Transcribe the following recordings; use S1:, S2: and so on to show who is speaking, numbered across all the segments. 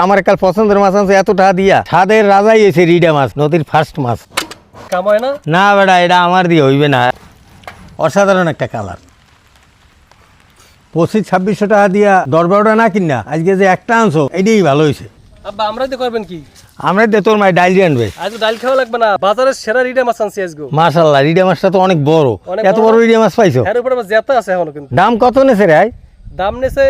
S1: আমার কাল পছন্দের মাছ আছে এত টাকা দিয়া। ছাদের রাজাই এসে রিডা মাছ নদীর ফার্স্ট মাছ।
S2: না?
S1: না বেটা এটা আমার দিয়ে হইবে না। অসাধারণ একটা কালার। পঁচিশ ছাব্বিশশো টাকা দিয়া দশ বারোটা না কিনা আজকে যে একটা আনছো এটাই ভালো হয়েছে।
S2: আব্বা আমরা দিয়ে করবেন কি?
S1: আমরা দে তোর মায়ের ডাইল আনবে।
S2: আজ ডাল খাওয়া লাগবে না বাজারের সেরা রিডা মাছ আনছি আজগো।
S1: মাশাল্লাহ রিডা মাছটা তো অনেক বড়। এত
S2: বড়।
S1: বড়। রিডা মাছ পাইছো?
S2: এর উপরে জেতা আছে এখনও কিন্তু।
S1: দাম কত নেছে রে
S2: দাম নেছে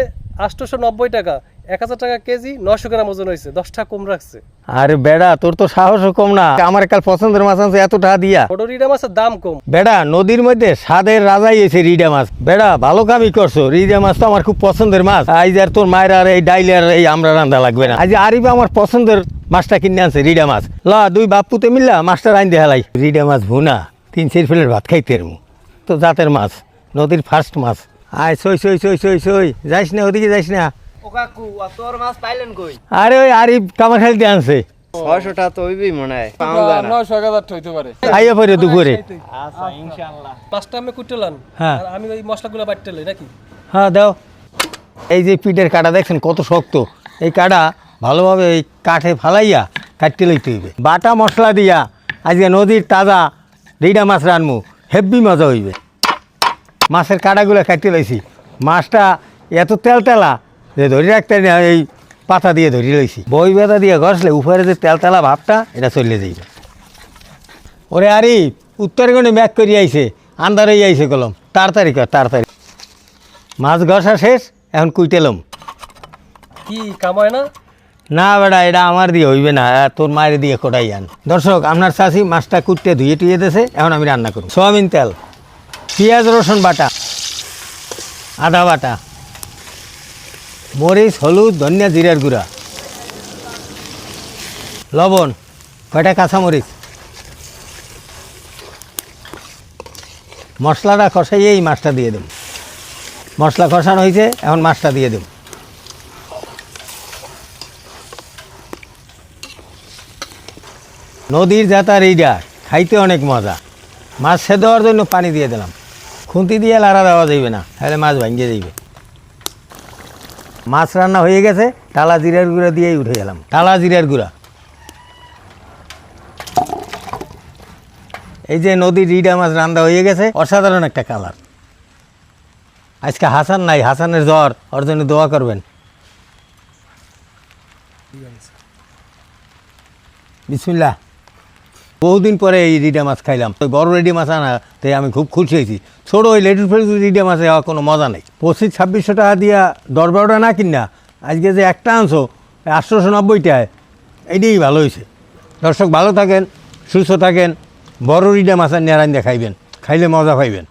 S2: আটশোশো নব্বই টাকা। এক হাজার টাকা কেজি নশো গ্রাম ওজন হয়েছে দশ টাকা কম রাখছে।
S1: আরে বেড়া তোর তো সাহসও কম না। আমার কাল পছন্দের মাছ আছে এত টাকা দিয়া।
S2: ছোট রিডা মাছের দাম কম।
S1: বেড়া নদীর মধ্যে স্বাদের রাজাই এসে রিডা মাছ। বেড়া ভালো কামই করছ। রিডা মাছ তো আমার খুব পছন্দের মাছ। আজ আর তোর মায়ের আর এই ডাইলে আর এই আমরা রান্দা লাগবে না। আজ আরিবা আমার পছন্দের মাছটা কিনে আনছে রিডা মাছ। ল দুই বাপুতে মিললা মাছটা রাইন দেখালাই। রিডা মাছ ভুনা তিন চার ফেলের ভাত খাইতে তো জাতের মাছ নদীর ফার্স্ট মাছ। আয় সই সই সই সই সই। যাইস না ওদিকে যাইস না।
S3: ও কাকু আর তোর মাছ পাইলেন কই?
S1: আরে ওই আরিফ কামার খাইতে আনছে।
S3: তো হইবেই মনে হয়
S1: পরে। দুপুরে।
S3: আচ্ছা ইনশাআল্লাহ।
S2: পাঁচটা আমি কুটলাম
S1: হ্যাঁ।
S2: আর আমি ওই মশলাগুলো বাটতে লই নাকি?
S1: হ্যাঁ দাও। এই যে পিঠের কাটা দেখছেন কত শক্ত। এই কাটা ভালোভাবে এই কাঠে ফালাইয়া কাটতে লইতে হইবে। বাটা মশলা দিয়া আজকে নদীর তাজা রিডা মাছ রানমু হেভি মজা হইবে। মাছের কাটাগুলো কাটতে লইছি। মাছটা এত তেল তেলা যে ধরে রাখতে না এই পাতা দিয়ে ধরে লইছি। বই বেতা দিয়ে ঘষলে উপরে যে তেল তেলা ভাবটা এটা চলে যাইবে। ওরে আরে উত্তরে কোণে ম্যাক করি আইছে আন্দারে আইছে কলম। তাড়াতাড়ি কর তাড়াতাড়ি। মাছ ঘষা শেষ এখন কুইটেলম
S2: কি কামায় না?
S1: না বেড়া এটা আমার দিয়ে হইবে না তোর মায়ের দিয়ে কোটাই আন। দর্শক আপনার চাষি মাছটা কুটতে ধুয়ে টুয়ে দেছে এখন আমি রান্না করব। সোয়াবিন তেল পেঁয়াজ রসুন বাটা আদা বাটা। মরিচ হলুদ, ধনিয়া, জিরার গুঁড়া। লবণ, কয়টা কাঁচামরিচ? মশলাটা কষাইয়ে এই মাছটা দিয়ে দেব। মশলা কষানো হয়েছে, এখন মাছটা দিয়ে দেব। নদীর জাতার এইটা খাইতে অনেক মজা। মাছ সে দেওয়ার জন্য পানি দিয়ে দিলাম। খুন্তি দিয়ে লাড়া দেওয়া যাইবে না, তাহলে মাছ ভাঙিয়ে যাইবে। মাছ রান্না হয়ে গেছে টালা জিরার গুঁড়া দিয়েই উঠে গেলাম। টালা জিরার গুঁড়া। এই যে নদীর রিডা মাছ রান্না হয়ে গেছে অসাধারণ একটা কালার। আজকে হাসান নাই হাসানের জ্বর ওর জন্য দোয়া করবেন। বিসমিল্লাহ। বহুদিন পরে এই রিডা মাছ খাইলাম। ওই বড় রেডি মাছ আনা তাই আমি খুব খুশি হয়েছি। ছোটো ওই লেডিস ফেটুর রিডা মাছে হওয়া কোনো মজা নেই। পঁচিশ, ছাব্বিশশো টাকা দিয়া দশ বারোটা না কিনা, আজকে যে একটা আনছো, আটশোশো নব্বইটায় এটাই ভালো হয়েছে। দর্শক ভালো থাকেন, সুস্থ থাকেন, বড় রিডা মাছ নিয়ে দিয়ে খাইবেন, খাইলে মজা পাইবেন।